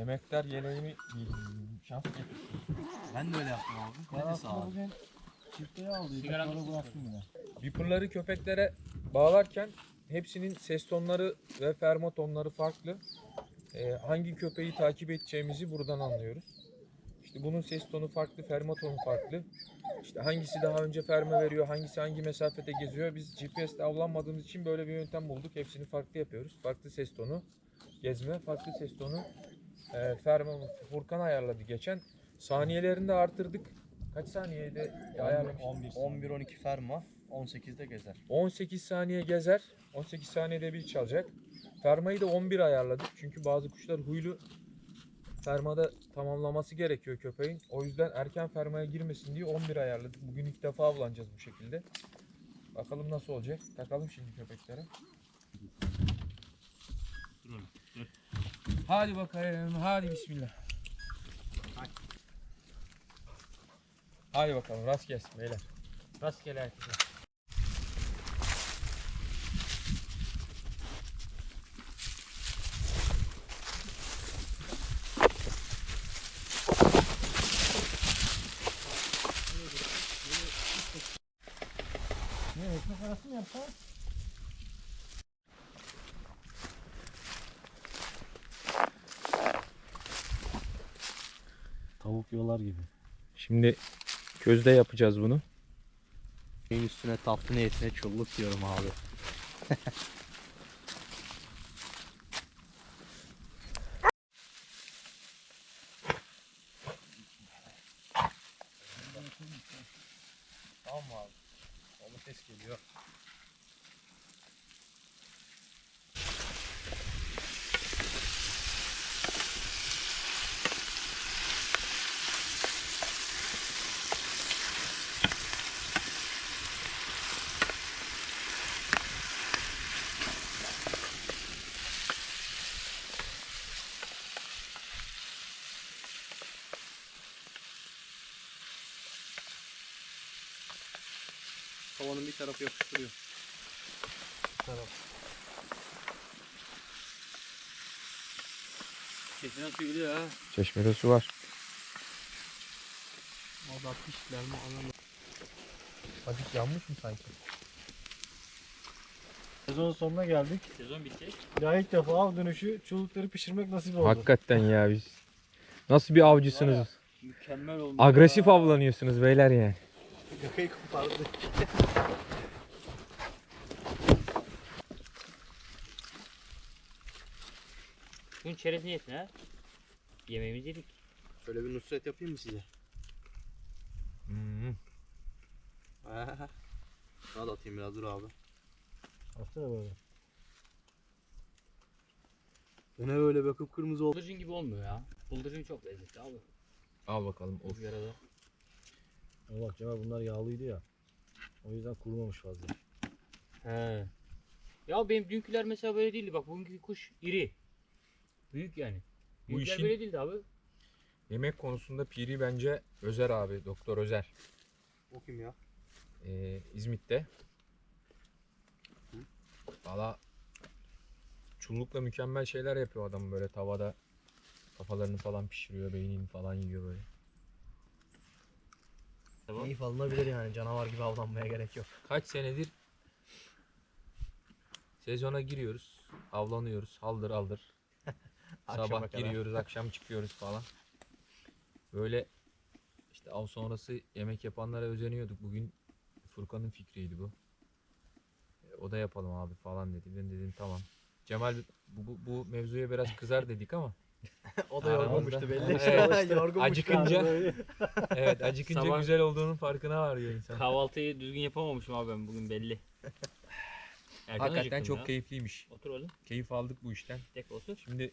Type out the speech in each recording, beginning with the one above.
Emektar yeleğimi giydim. Şans getirdim. Ben de öyle yaptım abi. Ben Ne de sağ ol. çiftliğe aldıydım. Sigaranı bıraktım yine. Beeper'ları köpeklere bağlarken hepsinin ses tonları ve fermotonları farklı. Ee, hangi köpeği takip edeceğimizi buradan anlıyoruz. İşte bunun ses tonu farklı, fermotonu farklı. İşte hangisi daha önce ferme veriyor, hangisi hangi mesafede geziyor. Biz GPS'te avlanmadığımız için böyle bir yöntem bulduk. Hepsini farklı yapıyoruz. Farklı ses tonu, gezme, farklı ses tonu. Ee, ferme, Furkan ayarladı geçen. Saniyelerini de artırdık. Kaç saniyede ayarlamıştık? 11 12 ferma 18'de gezer. 18 saniye gezer. 18 saniyede bir çalacak. Fermayı da 11 ayarladık. Çünkü bazı kuşlar huylu fermada tamamlaması gerekiyor köpeğin. O yüzden erken fermaya girmesin diye 11 ayarladık. Bugün ilk defa avlanacağız bu şekilde. Bakalım nasıl olacak. Takalım şimdi köpeklere. Dur oğlum, dur. Hadi bakalım. Hadi bismillah. Hadi bakalım. Rast gelsin beyler. Rastgele herkese. Ne ekmek arası mı yapsan? Tavuk yolar gibi. Şimdi közde yapacağız bunu. Şeyin üstüne tatlı niyetine çulluk diyorum abi. Tamam abi? Onu ses geliyor. Havanın bir tarafı yapıştırıyor. Sesine su gidiyor ha. Çeşmede su var. O da pişler mi anlamadım. Azıcık yanmış mı sanki? Sezonun sonuna geldik. Sezon bitecek. Ya ilk defa av dönüşü çocukları pişirmek nasip oldu. Hakikaten ya biz. Nasıl bir avcısınız? Mükemmel olmuş. Agresif ya. avlanıyorsunuz beyler yani. Gagayı kopardı. Bugün çerez niyetine ha. Yemeğimizi yedik. Şöyle bir nusret yapayım mı size? Hmm. Ha. Daha da atayım biraz dur abi. Aslında böyle. Bu ne böyle be kıpkırmızı oldu. Bıldırcın gibi olmuyor ya. Bıldırcın çok lezzetli abi. Al bakalım. Of. Izgarada. Ama bak Cemal bunlar yağlıydı ya. O yüzden kurumamış fazla. He. Ya benim dünküler mesela böyle değildi. Bak bugünkü kuş iri. Büyük yani. Bu işin- böyle değildi abi. Yemek konusunda Piri bence Özer abi. Doktor Özer. O kim ya? Ee, İzmit'te. Valla çullukla mükemmel şeyler yapıyor adam böyle tavada kafalarını falan pişiriyor, beynini falan yiyor böyle. Tamam. Keyif alınabilir yani canavar gibi avlanmaya gerek yok. Kaç senedir sezona giriyoruz, avlanıyoruz, haldır aldır. Akşama Sabah kadar. giriyoruz, akşam çıkıyoruz falan. Böyle işte av sonrası yemek yapanlara özeniyorduk. Bugün Furkan'ın fikriydi bu. E, O da yapalım abi falan dedi. Ben dedim tamam. Cemal bu, bu, bu mevzuya biraz kızar dedik ama o da Aramızda. yorgunmuştu belli. Evet. Yorgunmuş Acıkınca- evet acıkınca Sabah- güzel olduğunun farkına varıyor insan. Kahvaltıyı düzgün yapamamışım abi ben bugün belli. Erken Hakikaten acıktım çok ya. keyifliymiş. Otur oğlum. Keyif aldık bu işten. Tek otur. Şimdi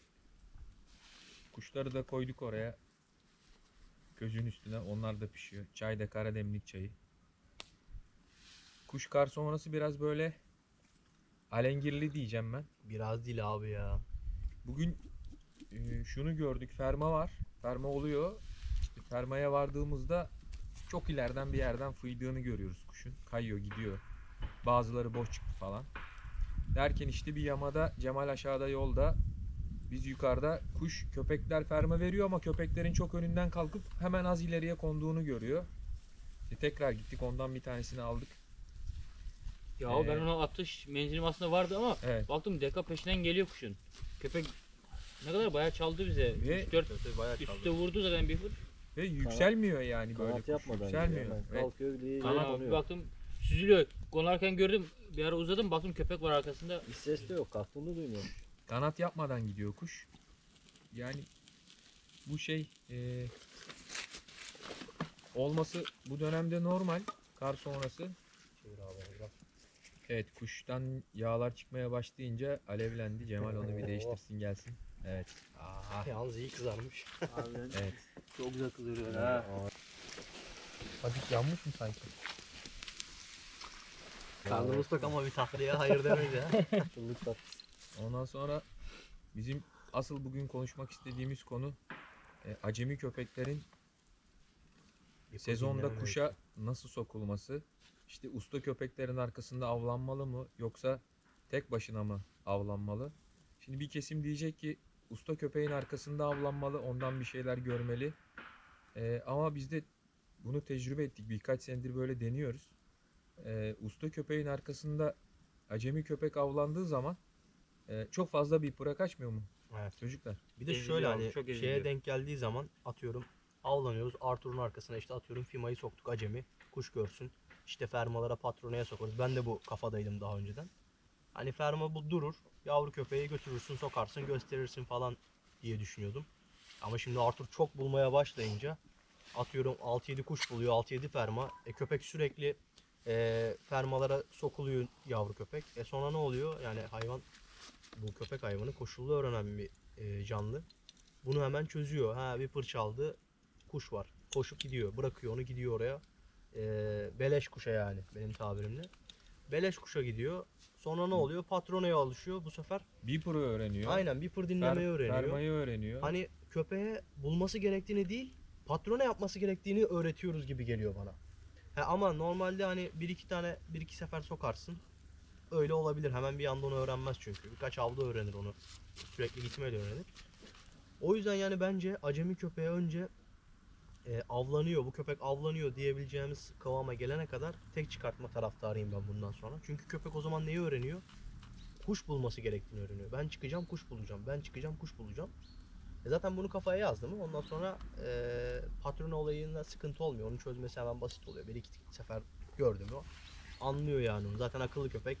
kuşları da koyduk oraya. Közün üstüne onlar da pişiyor. Çay da karademlik çayı. Kuş kar sonrası biraz böyle alengirli diyeceğim ben. Biraz değil abi ya. Bugün e, şunu gördük. Ferma var. Ferma oluyor. İşte fermaya vardığımızda çok ileriden bir yerden fıydığını görüyoruz kuşun. Kayıyor gidiyor. Bazıları boş çıktı falan. Derken işte bir yamada Cemal aşağıda yolda biz yukarıda kuş köpekler ferma veriyor ama köpeklerin çok önünden kalkıp hemen az ileriye konduğunu görüyor. İşte tekrar gittik ondan bir tanesini aldık. Ya Ee, ben ona atış menzilim aslında vardı ama Evet. baktım deka peşinden geliyor kuşun. Köpek ne kadar bayağı çaldı bize. Ve- 3-4 Bayağı üstte vurdu zaten bir fır. Ve yükselmiyor yani böyle Kanat yapmadan Yükselmiyor. gidiyor. Hemen Evet. Kalkıyor diye abi, bir baktım süzülüyor. Konarken gördüm. Bir ara uzadım baktım köpek var arkasında. Bir ses de yok. Kalktığında duymuyorum. Kanat yapmadan gidiyor kuş. Yani bu şey e, olması bu dönemde normal. Kar sonrası. Evet kuştan yağlar çıkmaya başlayınca alevlendi. Cemal onu bir değiştirsin gelsin. Evet. Aha. Yalnız iyi kızarmış. Harbiden Evet. çok güzel kızarıyor. Ha. Ha. Hadi yanmış mı sanki? Karnımız tok ama bir taklaya hayır demeyiz ya. Çıllık tat. Ondan sonra bizim asıl bugün konuşmak istediğimiz konu e, acemi köpeklerin sezonda kuşa nasıl sokulması. İşte usta köpeklerin arkasında avlanmalı mı yoksa tek başına mı avlanmalı? Şimdi bir kesim diyecek ki usta köpeğin arkasında avlanmalı, ondan bir şeyler görmeli. E, ama biz de bunu tecrübe ettik. Birkaç senedir böyle deniyoruz. E, usta köpeğin arkasında acemi köpek avlandığı zaman e, çok fazla bir pıra kaçmıyor mu Evet. çocuklar? Bir de Eziliyor şöyle abi, hani çok şeye eziliyor. denk geldiği zaman atıyorum avlanıyoruz Arthur'un arkasına işte atıyorum Fima'yı soktuk acemi kuş görsün. İşte fermalara patronaya sokarız. Ben de bu kafadaydım daha önceden. Hani ferma bu durur. Yavru köpeği götürürsün sokarsın gösterirsin falan diye düşünüyordum. Ama şimdi Arthur çok bulmaya başlayınca atıyorum 6-7 kuş buluyor 6-7 ferma. E, köpek sürekli e, fermalara sokuluyor yavru köpek. E sonra ne oluyor? Yani hayvan bu köpek hayvanı koşullu öğrenen bir e, canlı. Bunu hemen çözüyor. Ha bir pır çaldı. Kuş var. Koşup gidiyor. Bırakıyor onu gidiyor oraya. E, beleş kuşa yani benim tabirimle. Beleş kuşa gidiyor. Sonra ne oluyor? Patronaya alışıyor bu sefer. Bir pıra öğreniyor. Aynen bir pır fer- dinlemeyi öğreniyor. Fermayı öğreniyor. Hani köpeğe bulması gerektiğini değil, patrona yapması gerektiğini öğretiyoruz gibi geliyor bana. He ama normalde hani bir iki tane bir iki sefer sokarsın. Öyle olabilir. Hemen bir anda onu öğrenmez çünkü. Birkaç avda öğrenir onu. Sürekli gitmeyle öğrenir. O yüzden yani bence acemi köpeğe önce e, avlanıyor, bu köpek avlanıyor diyebileceğimiz kıvama gelene kadar tek çıkartma taraftarıyım ben bundan sonra. Çünkü köpek o zaman neyi öğreniyor? Kuş bulması gerektiğini öğreniyor. Ben çıkacağım kuş bulacağım. Ben çıkacağım kuş bulacağım. E zaten bunu kafaya yazdı mı ondan sonra e, patron olayında sıkıntı olmuyor. Onu çözmesi hemen basit oluyor. Bir iki sefer gördü mü anlıyor yani onu. Zaten akıllı köpek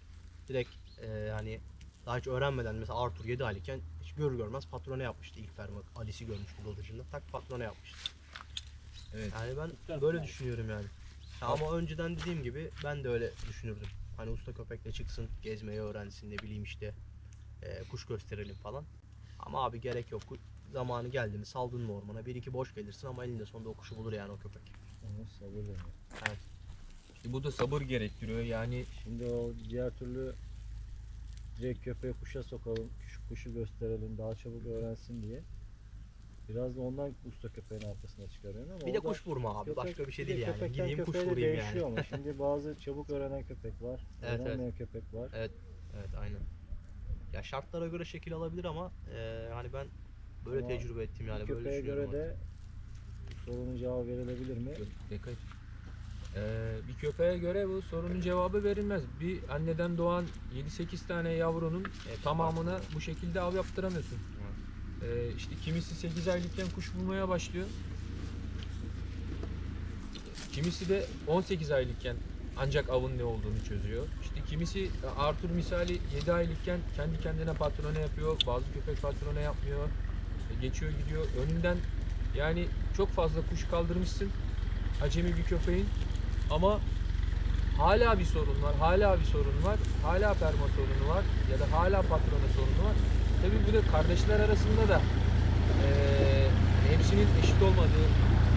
direkt e, hani daha hiç öğrenmeden mesela Arthur 7 aylıkken hiç görür görmez patrona yapmıştı ilk ferma. Alice'i görmüştü bıldırcında. Tak patrona yapmıştı. Evet. Yani ben böyle düşünüyorum yani. Ha, ama önceden dediğim gibi ben de öyle düşünürdüm. Hani usta köpekle çıksın, gezmeyi öğrensin, ne bileyim işte e, kuş gösterelim falan. Ama abi gerek yok. Zamanı geldi mi saldın mı ormana bir iki boş gelirsin ama elinde sonunda o kuşu bulur yani o köpek. Onu sabır deniyor. İşte bu da sabır gerektiriyor. Yani Şimdi o diğer türlü direkt köpeği kuşa sokalım, kuş- kuşu gösterelim, daha çabuk öğrensin diye. Biraz da ondan usta köpeğin arkasına çıkarıyorsun ama Bir de kuş vurma abi köpek- başka bir şey de değil yani. köpekten Gideyim kuş köpeğe de vurayım değişiyor yani. ama şimdi bazı çabuk öğrenen köpek var, Evet, evet. öğrenmeyen köpek var. Evet aynen. Ya şartlara göre şekil alabilir ama e, hani ben böyle Ama tecrübe ettim yani bir böyle köpeğe düşünüyorum. göre de bu sorunun cevabı verilebilir mi? Dikkat. Ee, bir köpeğe göre bu sorunun cevabı verilmez. Bir anneden doğan 7-8 tane yavrunun tamamına bu şekilde av yaptıramıyorsun. Ee, işte kimisi 8 aylıkken kuş bulmaya başlıyor. Kimisi de 18 aylıkken ancak avın ne olduğunu çözüyor. İşte kimisi Arthur misali 7 aylıkken kendi kendine patrona yapıyor. Bazı köpek patrona yapmıyor. E, Geçiyor gidiyor. Önünden yani çok fazla kuş kaldırmışsın. Acemi bir köpeğin. Ama hala bir sorun var. Hala bir sorun var. Hala perma sorunu var. Ya da hala patrona sorunu var. Tabii bu da kardeşler arasında da eee, hepsinin eşit olmadığı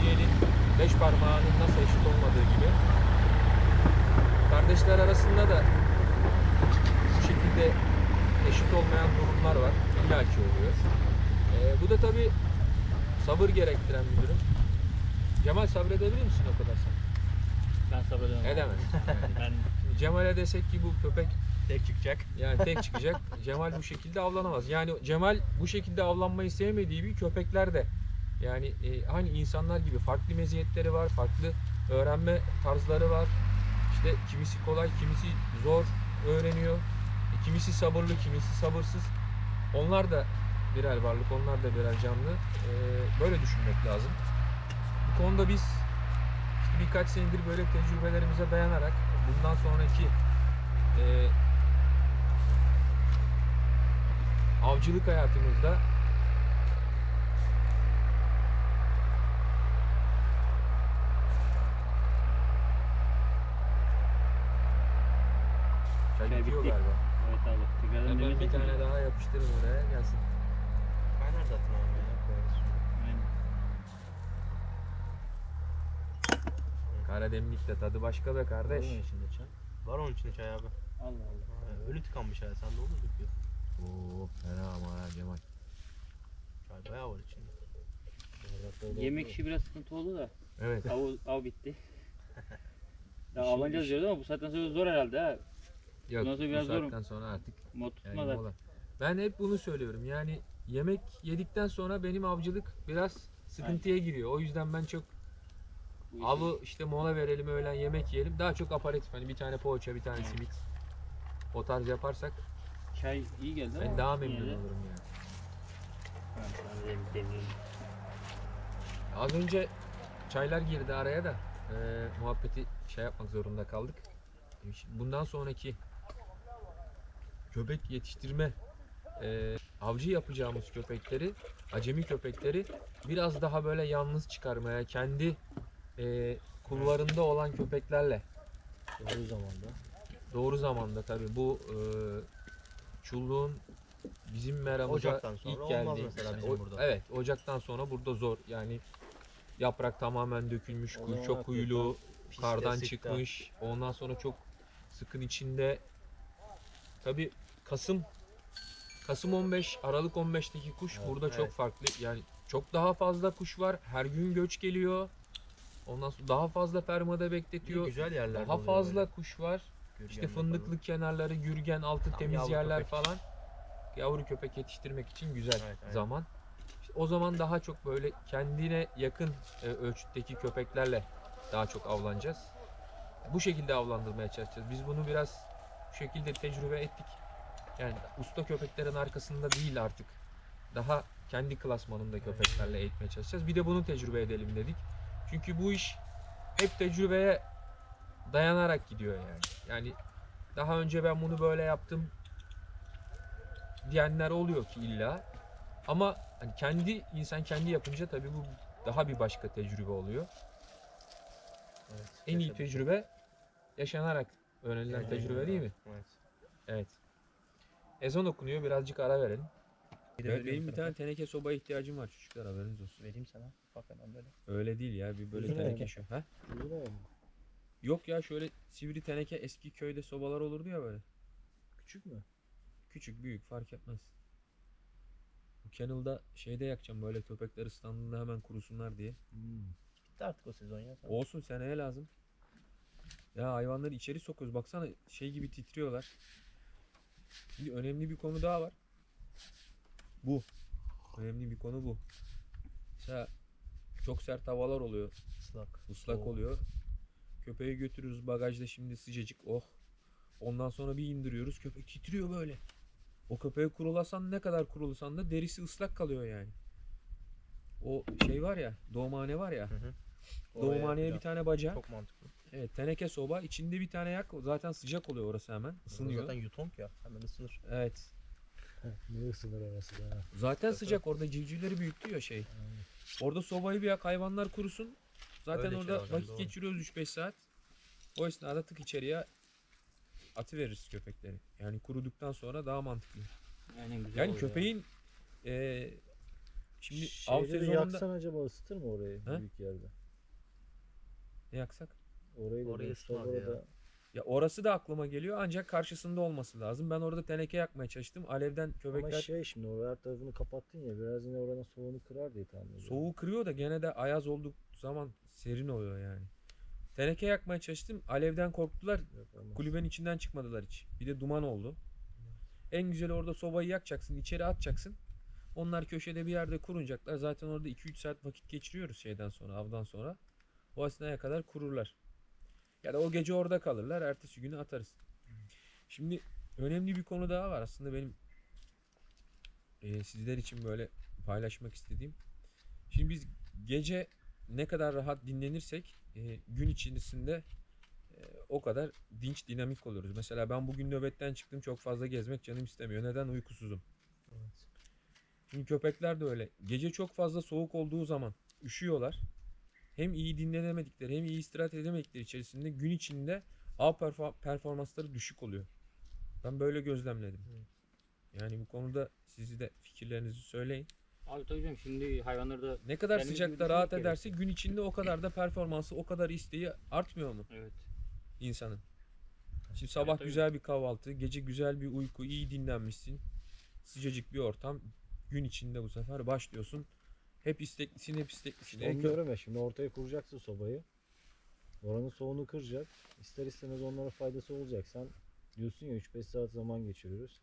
diyelim beş parmağının nasıl eşit olmadığı gibi kardeşler arasında da bu şekilde eşit olmayan durumlar var. İlla ki oluyor. Eee, bu da tabii sabır gerektiren bir durum. Cemal sabredebilir misin o kadar sen? Ben sabredemem. Edemez. Ben Cemal'e desek ki bu köpek Tek çıkacak. yani tek çıkacak. Cemal bu şekilde avlanamaz. Yani Cemal bu şekilde avlanmayı sevmediği bir köpekler de yani e, hani insanlar gibi farklı meziyetleri var, farklı öğrenme tarzları var. İşte kimisi kolay, kimisi zor öğreniyor. E, kimisi sabırlı, kimisi sabırsız. Onlar da birer varlık, onlar da birer canlı. E, böyle düşünmek lazım. Bu konuda biz birkaç senedir böyle tecrübelerimize dayanarak bundan sonraki e, avcılık hayatımızda Çay Çay bitiyor bitti. galiba. Evet abi. Tekrardan Hemen bir demesek mi? tane daha yapıştırın oraya gelsin. Kaynar zaten abi ya. koyarız şimdi. Aynen. Karademlik de tadı başka be kardeş. Var mı içinde çay? Var onun içinde çay abi. Allah Allah. Ha, Ölü tıkanmış ya. Sen de olur döküyor. Oo fena ama ha Cemal. Çay bayağı var içinde. Da Yemek işi biraz sıkıntı oldu da. Evet. Av, av bitti. Daha avlanacağız diyoruz ama bu saatten sonra zor herhalde ha. Yok Bundan sonra bu biraz zor. saatten sonra artık Mod yani tutma da. mola. Ben hep bunu söylüyorum. Yani yemek yedikten sonra benim avcılık biraz sıkıntıya giriyor. O yüzden ben çok bu avı işte mola verelim öğlen yemek yiyelim. Daha çok aparatif hani bir tane poğaça bir tane simit. O tarz yaparsak Çay iyi geldi ama. ben daha yine memnun de- olurum yani. Ha, ben de demleyeyim. Az önce çaylar girdi araya da e, muhabbeti şey yapmak zorunda kaldık. Bundan sonraki köpek yetiştirme e, avcı yapacağımız köpekleri, acemi köpekleri biraz daha böyle yalnız çıkarmaya, kendi e, kulvarında olan köpeklerle Doğru zamanda. doğru zamanda tabii bu e, çulluğun bizim meramıza Ocaktan sonra ilk olmaz geldiği mesela bizim o- burada. Evet, ocaktan sonra burada zor. Yani yaprak tamamen dökülmüş, O kuyu zaman çok hakikaten kuyulu, Pis kardan çıkmış. Ondan sonra çok sıkın içinde. Tabii Kasım Kasım 15, Aralık 15'teki kuş Evet, burada çok evet. farklı. Yani çok daha fazla kuş var. Her gün göç geliyor. Ondan sonra daha fazla fermada bekletiyor. güzel yerler Daha fazla kuş var. İşte fındıklı kenarları, gürgen, altı Tam temiz yerler köpek. falan. Yavru köpek yetiştirmek için güzel Evet, aynen. zaman. İşte o zaman daha çok böyle kendine yakın e, ölçütteki köpeklerle daha çok avlanacağız. Bu şekilde avlandırmaya çalışacağız. Biz bunu biraz bu şekilde tecrübe ettik. Yani usta köpeklerin arkasında değil artık. Daha kendi klasmanında köpeklerle eğitmeye çalışacağız. Bir de bunu tecrübe edelim dedik. Çünkü bu iş hep tecrübeye dayanarak gidiyor yani. Yani daha önce ben bunu böyle yaptım diyenler oluyor ki illa. Ama hani kendi insan kendi yapınca tabii bu daha bir başka tecrübe oluyor. Evet, En iyi tecrübe yaşanarak öğrenilen tecrübe değil mi? Evet. Evet. Ezan okunuyor birazcık ara verelim. Bir de Evet, veriyorum benim bir sana. tane teneke sobaya ihtiyacım var çocuklar haberiniz olsun. vereyim sana. Bak hemen böyle. Öyle değil ya bir böyle Uzun teneke şu. Ha? Uzun oldu. Yok ya şöyle sivri teneke eski köyde sobalar olurdu ya böyle. Küçük mü? Küçük büyük fark etmez. Bu kennel'da şeyde yakacağım böyle köpekler ıslandığında hemen kurusunlar diye. Hmm. Bitti artık o sezon ya. Tamam. Olsun seneye lazım. Ya hayvanları içeri sokuyoruz. Baksana şey gibi titriyorlar. Şimdi önemli bir konu daha var. Bu. Önemli bir konu bu. Mesela çok sert havalar oluyor. Islak. Islak soğuk. oluyor. Köpeği götürüyoruz bagajda şimdi sıcacık. Oh. Ondan sonra bir indiriyoruz. Köpek titriyor böyle. O köpeği kurulasan ne kadar kurulasan da derisi ıslak kalıyor yani. O şey var ya, doğumhane var ya. Hı hı. Doğumhaneye bir tane baca. Çok mantıklı. Evet teneke soba. içinde bir tane yak. Zaten sıcak oluyor orası hemen. Isınıyor. Zaten yutonk ya. Hemen ısınır. Evet. Niye ısınır orası da? Zaten sıcak orada civcivleri büyütüyor şey. Orada sobayı bir yak hayvanlar kurusun. Zaten Öyle orada şey vakit doğru. geçiriyoruz 3-5 saat. O esnada tık içeriye atı veririz köpekleri. Yani kuruduktan sonra daha mantıklı. Aynen güzel Yani oluyor köpeğin eee şimdi av Şeyleri sezonunda yaksan acaba ısıtır mı orayı He? büyük yerde? ne yaksak? Orayı da Orayı ısıtmaz ya. Ya orası da aklıma geliyor ancak karşısında olması lazım. Ben orada teneke yakmaya çalıştım. Alevden ama köpekler şey şimdi oraya her tarafını kapattın ya biraz yine oranın soğuğunu kırar diye tahmin ediyorum. Soğuğu kırıyor da gene de ayaz olduk zaman serin oluyor yani. Teneke yakmaya çalıştım. Alevden korktular. Yapamaz. Kulübenin içinden çıkmadılar hiç. Bir de duman oldu. En güzeli orada sobayı yakacaksın, içeri atacaksın. Onlar köşede bir yerde kurunacaklar. Zaten orada 2-3 saat vakit geçiriyoruz şeyden sonra, avdan sonra. O esnaya kadar kururlar. Ya da o gece orada kalırlar. Ertesi günü atarız. Şimdi önemli bir konu daha var aslında benim e, sizler için böyle paylaşmak istediğim. Şimdi biz gece ne kadar rahat dinlenirsek e, gün içerisinde e, o kadar dinç dinamik oluyoruz. Mesela ben bugün nöbetten çıktım çok fazla gezmek canım istemiyor. Neden? Uykusuzum. Evet. Şimdi köpekler de öyle. Gece çok fazla soğuk olduğu zaman üşüyorlar. Hem iyi dinlenemedikleri hem iyi istirahat edemedikleri içerisinde gün içinde perfa- performansları düşük oluyor. Ben böyle gözlemledim. Yani bu konuda siz de fikirlerinizi söyleyin. Abi tabii canım şimdi hayvanları da Ne kadar sıcakta rahat gerekiyor. ederse gün içinde o kadar da performansı, o kadar isteği artmıyor mu evet. insanın? Şimdi sabah tabii. güzel bir kahvaltı, gece güzel bir uyku, iyi dinlenmişsin. Sıcacık bir ortam. Gün içinde bu sefer başlıyorsun. Hep isteklisin, hep isteklisin. Onu diyorum ya şimdi ortaya kuracaksın sobayı. Oranın soğuğunu kıracak. İster istemez onlara faydası olacak. Sen diyorsun ya 3-5 saat zaman geçiriyoruz.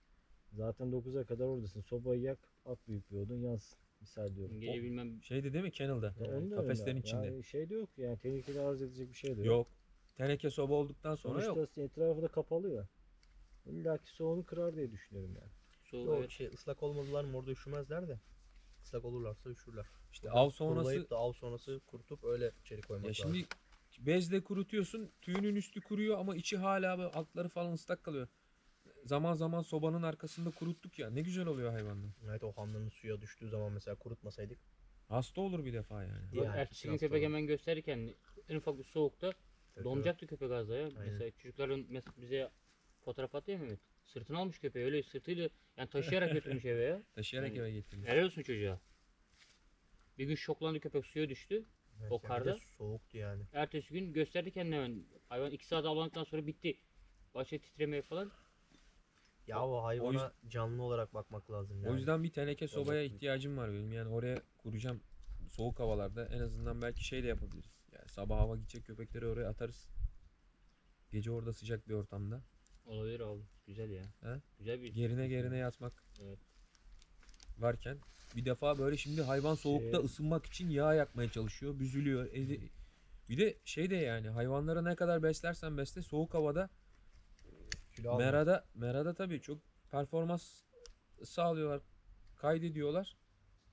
Zaten 9'a kadar oradasın. Sobayı yak, at büyük bir odun yansın. Misal diyorum. Gece bilmem Şeydi değil mi Kennel'da? Ya onu da Kafeslerin öyle. içinde. Yani şey de yok yani tehlikeli arz edecek bir şey de yok. Yok. Teneke soba olduktan sonra Sonuçta yok. etrafı da kapalı ya. İlla ki soğuğunu kırar diye düşünüyorum yani. soğuk Yok evet. şey ıslak olmadılar mı orada üşümezler de. Islak olurlarsa üşürler. İşte av Kurulayıp sonrası da av sonrası kurutup öyle içeri koymak ya lazım. şimdi bezle kurutuyorsun. Tüyünün üstü kuruyor ama içi hala böyle altları falan ıslak kalıyor. Zaman zaman sobanın arkasında kuruttuk ya. Ne güzel oluyor hayvanlar. Evet o hamlının suya düştüğü zaman mesela kurutmasaydık. Hasta olur bir defa yani. diğer Ertesi kişi gün hasta köpek olur. hemen gösterirken en ufak bir soğukta donacaktı köpek az daha ya. Aynen. Mesela çocukların mes- bize fotoğraf attı ya Mehmet. Sırtını almış köpeği öyle sırtıyla yani taşıyarak götürmüş eve ya. Taşıyarak Yani- eve getirdim. Helal olsun çocuğa. Bir gün şoklandı köpek suya düştü. Evet, o yani bir de karda- soğuktu yani. Ertesi gün gösterdi kendini hemen. Hayvan 2 saat avlandıktan sonra bitti. Başladı titremeye falan. Ya o hayvana yüzden- canlı olarak bakmak lazım yani. O yüzden bir teneke sobaya Olabilir. ihtiyacım var benim. Yani oraya kuracağım soğuk havalarda. En azından belki şey de yapabiliriz. Yani sabah hava gidecek köpekleri oraya atarız. Gece orada sıcak bir ortamda. Olabilir abi. Güzel ya. He? Güzel bir Gerine gerine yatmak Evet. varken bir defa böyle şimdi hayvan soğukta Şey- ısınmak için yağ yakmaya çalışıyor, büzülüyor. ezi- Bir de şey de yani hayvanlara ne kadar beslersen besle soğuk havada Kilo almıyor. merada merada tabii çok performans sağlıyorlar, kaydediyorlar.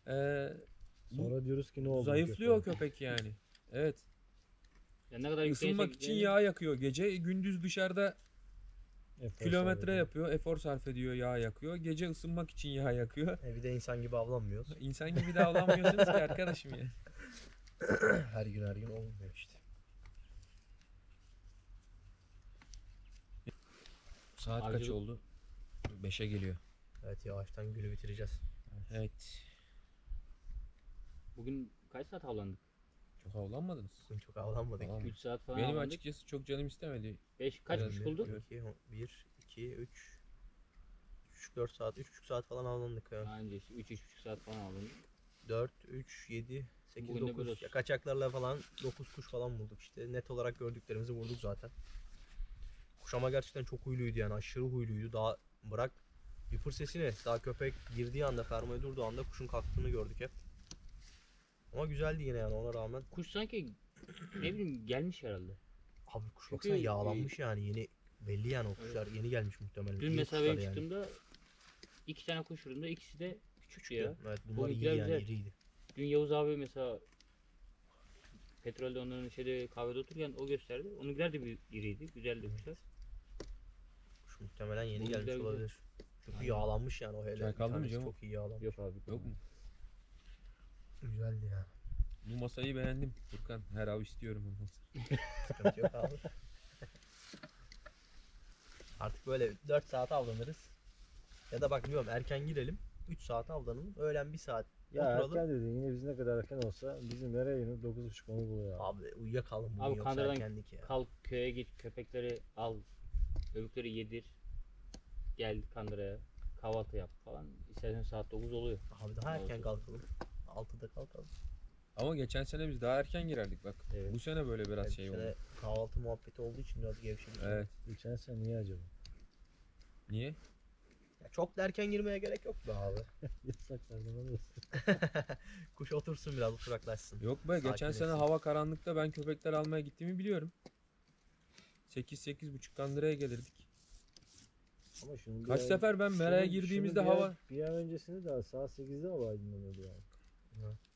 Ee, bu Sonra diyoruz ki ne oldu? zayıflıyor köpeğe? köpek yani. Evet. Yani ne kadar Isınmak için yani- yağ yakıyor gece, gündüz dışarıda Efor kilometre yapıyor, efor sarf ediyor, yağ yakıyor. Gece ısınmak için yağ yakıyor. E bir de insan gibi avlanmıyoruz. İnsan gibi de avlanmıyorsunuz ki arkadaşım ya. her gün her gün olmuyor işte. Saat kaç Avcılık- oldu? 5'e geliyor. Evet yavaştan günü bitireceğiz. Evet. Bugün kaç saat avlandık? Çok avlanmadınız. Çok avlanmadık. Tamam. 3 saat falan Benim avlandık. açıkçası çok canım istemedi. 5 kaç kuş bulduk? Evet. 1, 2, 3, 3, 4 saat, 3,5 saat falan avlandık. Ya. Anca işte 3-3,5 saat falan avlandık. 4, 3, 7, 8, Bugün de böyle 9. olsun. Ya kaçaklarla falan 9 kuş falan bulduk işte. Net olarak gördüklerimizi vurduk zaten. Kuşama gerçekten çok huyluydu yani aşırı huyluydu. Daha bırak bir fır sesini daha köpek girdiği anda fermaya durduğu anda kuşun kalktığını gördük hep. Ama güzeldi yine yani ona rağmen. Kuş sanki ne bileyim gelmiş herhalde. Abi kuş Çünkü, baksana yağlanmış yani yeni belli yani o kuşlar yeni gelmiş muhtemelen. Dün İyi mesela benim yani. çıktığımda iki tane kuş vurduğumda ikisi de küçük ya. Evet bunlar iyi yani güzel. iriydi. Dün Yavuz abi mesela petrolde onların şeyde kahvede otururken o gösterdi. Onunkiler de bir iriydi. Güzeldi kuşlar. Kuş muhtemelen yeni Bu gelmiş güzel, güzel. olabilir. Çünkü yağlanmış yani o hele. Çay kaldı mı? Çok iyi yağlanmış. Yok abi. Yok mu? Güzeldi ya. Bu masayı beğendim Furkan. Her av istiyorum ondan sonra. Sıkıntı yok abi. Artık böyle 4 saat avlanırız. Ya da bak bilmiyorum erken girelim. 3 saat avlanalım. Öğlen 1 saat Ya oturalım. erken dediğin yine biz ne kadar erken olsa bizim nereye yine 9.30 onu buluyor abi. Abi uyuyakalım bugün Abi yoksa Kandıra'dan erkenlik ya. Kalk köye git köpekleri al. Öbürleri yedir. Gel Kandıra'ya. Kahvaltı yap falan. İstersen saat 9 oluyor. Abi daha erken kalkalım. 6'da kalkalım. Ama geçen sene biz daha erken girerdik bak. Evet. Bu sene böyle biraz Yani şey şöyle oldu. kahvaltı muhabbeti olduğu için biraz gevşedik. Evet. Geçen sene niye acaba? Niye? Ya çok da erken girmeye gerek yok be abi. Yasaklardan olmasın. Kuş otursun biraz oturaklaşsın. Yok be geçen sene Sakinleşsin. hava karanlıkta ben köpekler almaya gittiğimi biliyorum. 8-8.5'tan liraya gelirdik. Ama şunu bir Kaç ay- sefer ben şunu- Mera'ya şunu girdiğimizde bir hava Ay, bir ay öncesinde daha saat 8'de hava aydınlanıyordu yani.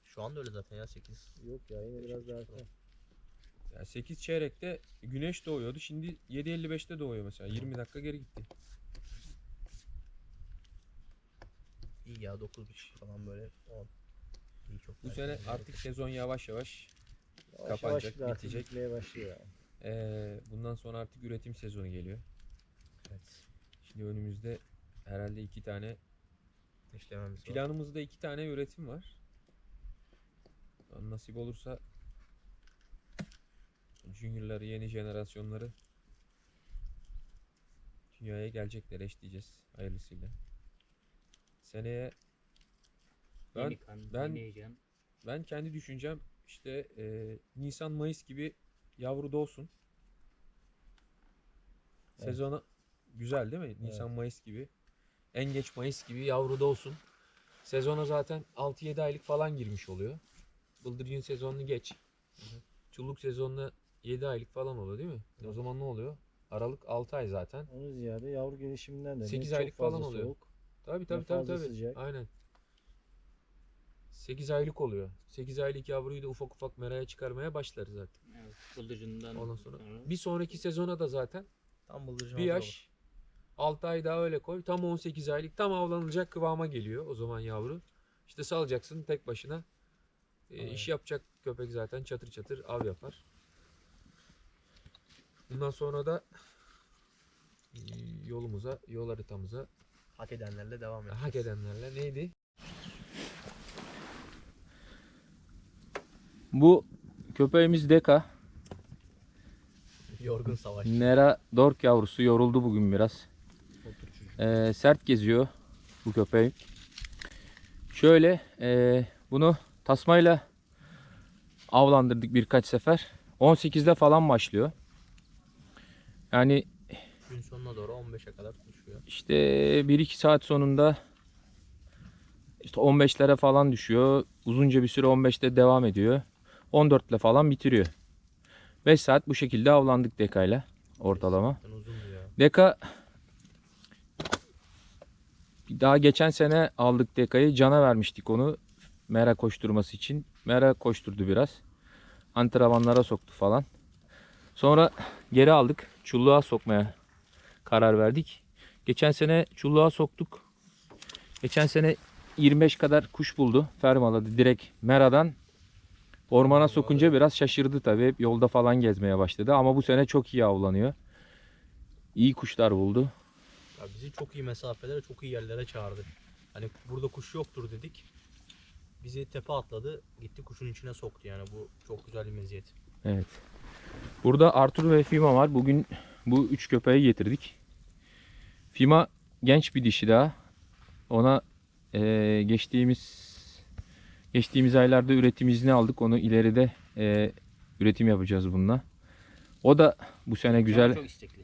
Şu anda öyle zaten ya 8. Yok ya yine biraz daha erken. yani 8 çeyrekte güneş doğuyordu. Şimdi 7.55'te doğuyor mesela. 20 dakika geri gitti. İyi ya 9.5 falan böyle 10. İyi çok Bu sene artık gerek sezon yavaş yavaş Yavaş Kapanacak, yavaş artık bitecek. bitmeye başlıyor yani. eee, bundan sonra artık üretim sezonu geliyor. Evet. Şimdi önümüzde herhalde iki tane İşlememiz var. planımızda iki tane üretim var. Nasip olursa Junior'ları, yeni jenerasyonları dünyaya gelecekler eşleyeceğiz hayırlısıyla. Seneye ben Yeni kan, ben- yeni ben kendi düşüncem işte e, Nisan Mayıs gibi yavru doğsun. Evet. Sezona güzel değil mi? Nisan Mayıs gibi. En geç Mayıs gibi yavru doğsun. Sezona zaten 6-7 aylık falan girmiş oluyor. Bıldırcın sezonunu geç. Çulluk sezonuna 7 aylık falan oluyor değil mi? O zaman ne oluyor? Aralık 6 ay zaten. Onun ziyade yavru gelişiminden de Sekiz ne aylık çok fazla falan oluyor. soğuk. Tabii tabii tabii tabii. sıcak. Aynen. 8 aylık oluyor. 8 aylık yavruyu da ufak ufak meraya çıkarmaya başlarız artık. Evet, bıldırcından Ondan sonra bir sonraki sezona da zaten Tam bıldırcın bir hazır olur. yaş 6 ay daha öyle koy. Tam 18 aylık tam avlanılacak kıvama geliyor o zaman yavru. İşte salacaksın tek başına. E, iş yapacak köpek zaten çatır çatır av yapar. Bundan sonra da e, yolumuza, yol haritamıza Hak edenlerle devam edeceğiz. hak edenlerle neydi? Bu köpeğimiz Deka. Yorgun savaş. Nera Dork yavrusu yoruldu bugün biraz. Ee, sert geziyor bu köpeği. Şöyle ee, bunu tasmayla avlandırdık birkaç sefer. 18'de falan başlıyor. Yani Gün sonuna doğru 15'e kadar düşüyor. işte 1-2 saat sonunda işte 15'lere falan düşüyor. Uzunca bir süre 15'te devam ediyor. 14 ile falan bitiriyor. 5 saat bu şekilde avlandık dekayla ortalama. Deka daha geçen sene aldık Deka'yı. Can'a vermiştik onu. Mera koşturması için. Mera koşturdu biraz. Antrenmanlara soktu falan. Sonra geri aldık. Çulluğa sokmaya karar verdik. Geçen sene çulluğa soktuk. Geçen sene 25 kadar kuş buldu. Fermaladı direkt Mera'dan. Ormana sokunca biraz şaşırdı tabii. Yolda falan gezmeye başladı. Ama bu sene çok iyi avlanıyor. İyi kuşlar buldu. Ya bizi çok iyi mesafelere, çok iyi yerlere çağırdı. Hani burada kuş yoktur dedik. Bizi tepe atladı, gitti kuşun içine soktu yani bu çok güzel bir meziyet. Evet. Burada Arthur ve Fima var. Bugün bu üç köpeği getirdik. Fima genç bir dişi daha. Ona eee, geçtiğimiz geçtiğimiz aylarda üretim izni aldık. Onu ileride eee, üretim yapacağız bununla. O da bu sene güzel. Çok istekli.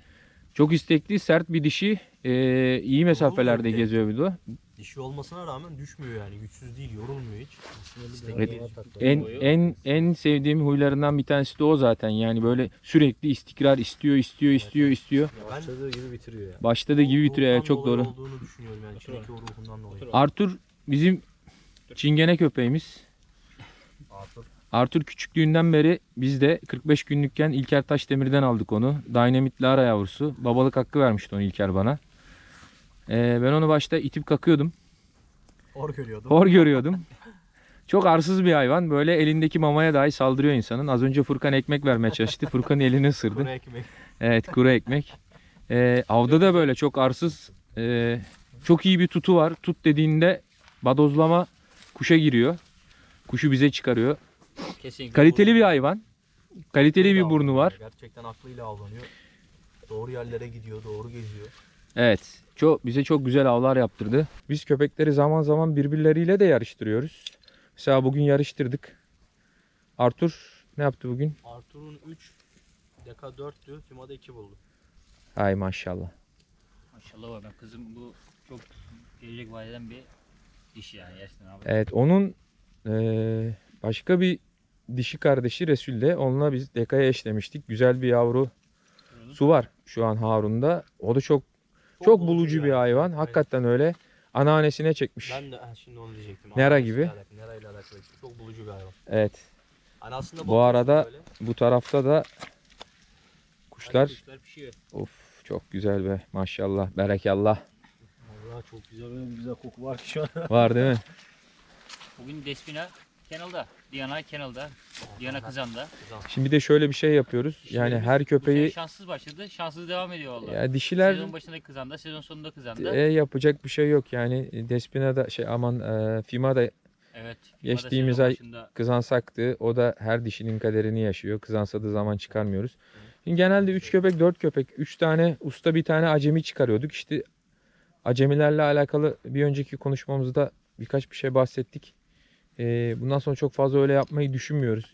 Çok istekli, sert bir dişi. Eee, iyi mesafelerde geziyor bir de. Dişi olmasına rağmen düşmüyor yani güçsüz değil, yorulmuyor hiç. Takla. En en en sevdiğim huylarından bir tanesi de o zaten. Yani böyle sürekli istikrar istiyor, istiyor, istiyor, istiyor. Başladığı gibi bitiriyor yani. Başladığı gibi bitiriyor. Evet, Ruhundan çok dolayı doğru. olduğunu düşünüyorum yani içindeki o ruhundan dolayı. Arthur bizim çingene köpeğimiz. Arthur. Arthur küçüklüğünden beri biz de 45 günlükken İlker Taşdemir'den aldık onu. Dynamit Lara yavrusu. Babalık hakkı vermişti onu İlker bana. Ee, ben onu başta itip kakıyordum. Hor görüyordum. Hor görüyordum. Çok arsız bir hayvan. Böyle elindeki mamaya dahi saldırıyor insanın. Az önce Furkan ekmek vermeye çalıştı. Furkan'ın elini ısırdı. Kuru ekmek. Evet kuru ekmek. Ee, avda da böyle çok arsız. ee, çok iyi bir tutu var. Tut dediğinde badozlama kuşa giriyor. Kuşu bize çıkarıyor. Kesinlikle. Kaliteli bir hayvan. Kaliteli bir burnu var. Gerçekten aklıyla avlanıyor. Doğru yerlere gidiyor, doğru geziyor. Evet. Çok bize çok güzel avlar yaptırdı. Biz köpekleri zaman zaman birbirleriyle de yarıştırıyoruz. Mesela bugün yarıştırdık. Artur ne yaptı bugün? Artur'un 3, Deka 4'tü. Fima'da 2 buldu. Ay maşallah. Maşallah var. Ben kızım bu çok gelecek vadeden bir diş yani gerçekten abi. Evet onun eee, başka bir dişi kardeşi Resul de onunla biz Deka'ya eşlemiştik. Güzel bir yavru su var şu an Harun'da. O da çok çok, bulucu yani. bir hayvan. Hakikaten öyle. Anneannesine çekmiş. Ben de şimdi onu diyecektim. Nera Anneannesiyle gibi. alakalı, Nera ile alakalı. Çok bulucu bir hayvan. Evet. Aslında Bu arada- böyle, Bu tarafta da kuşlar Kuşlar pişiyor. of çok güzel be maşallah berekallah Allah çok güzel öyle bir güzel koku var ki şu an. var değil mi? Bugün Despina Kennel'da. Diana Kennel'da. Diana Kızan'da. Şimdi bir de şöyle bir şey yapıyoruz. Yani her köpeği şanssız başladı. Şanssız devam ediyor vallahi. ya dişiler Sezon başında Kızan'da, sezon sonunda Kızan'da. e, yapacak bir şey yok. Yani Despina da şey aman e, Fima da Evet. Geçtiğimiz sezon ay- başında kızansaktı. O da her dişinin kaderini yaşıyor. Kızansadığı zaman çıkarmıyoruz. Şimdi genelde 3 köpek 4 köpek 3 tane usta bir tane acemi çıkarıyorduk. İşte acemilerle alakalı bir önceki konuşmamızda birkaç bir şey bahsettik. Ee, bundan sonra çok fazla öyle yapmayı düşünmüyoruz.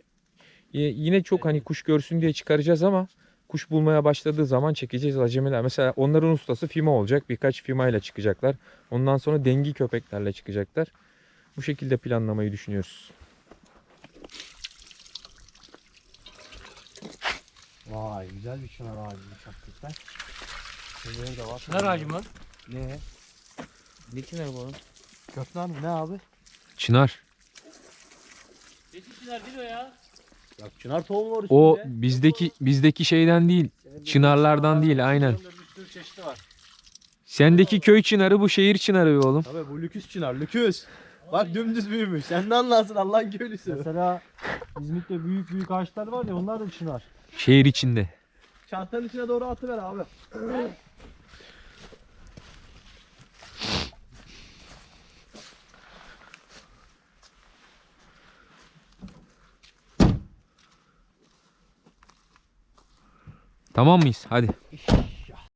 Yine çok hani kuş görsün diye çıkaracağız ama kuş bulmaya başladığı zaman çekeceğiz acemiler. Mesela onların ustası Fima olacak. Birkaç Fima ile çıkacaklar. Ondan sonra dengi köpeklerle çıkacaklar. Bu şekilde planlamayı düşünüyoruz. Vay güzel bir çınar ağacıymış hakikaten. Şunları da var. Çınar ağacı mı? Ne? Ne çınar bu oğlum? Köfnar mı ne abi? Çınar. Çınar değil o ya? Ya çınar tohumu var üstünde. O bizdeki bizdeki şeyden değil. Çınarlardan değil aynen. Bir sürü çeşidi var. Sendeki köy çınarı bu şehir çınarı be oğlum. Tabii bu lüküs çınar lüküs. Bak dümdüz büyümüş. Sen ne anlarsın Allah'ın köylüsü. Mesela İzmit'te büyük büyük ağaçlar var ya onlar da çınar. Şehir içinde. Çantanın içine doğru atıver abi. Tamam mıyız? Hadi.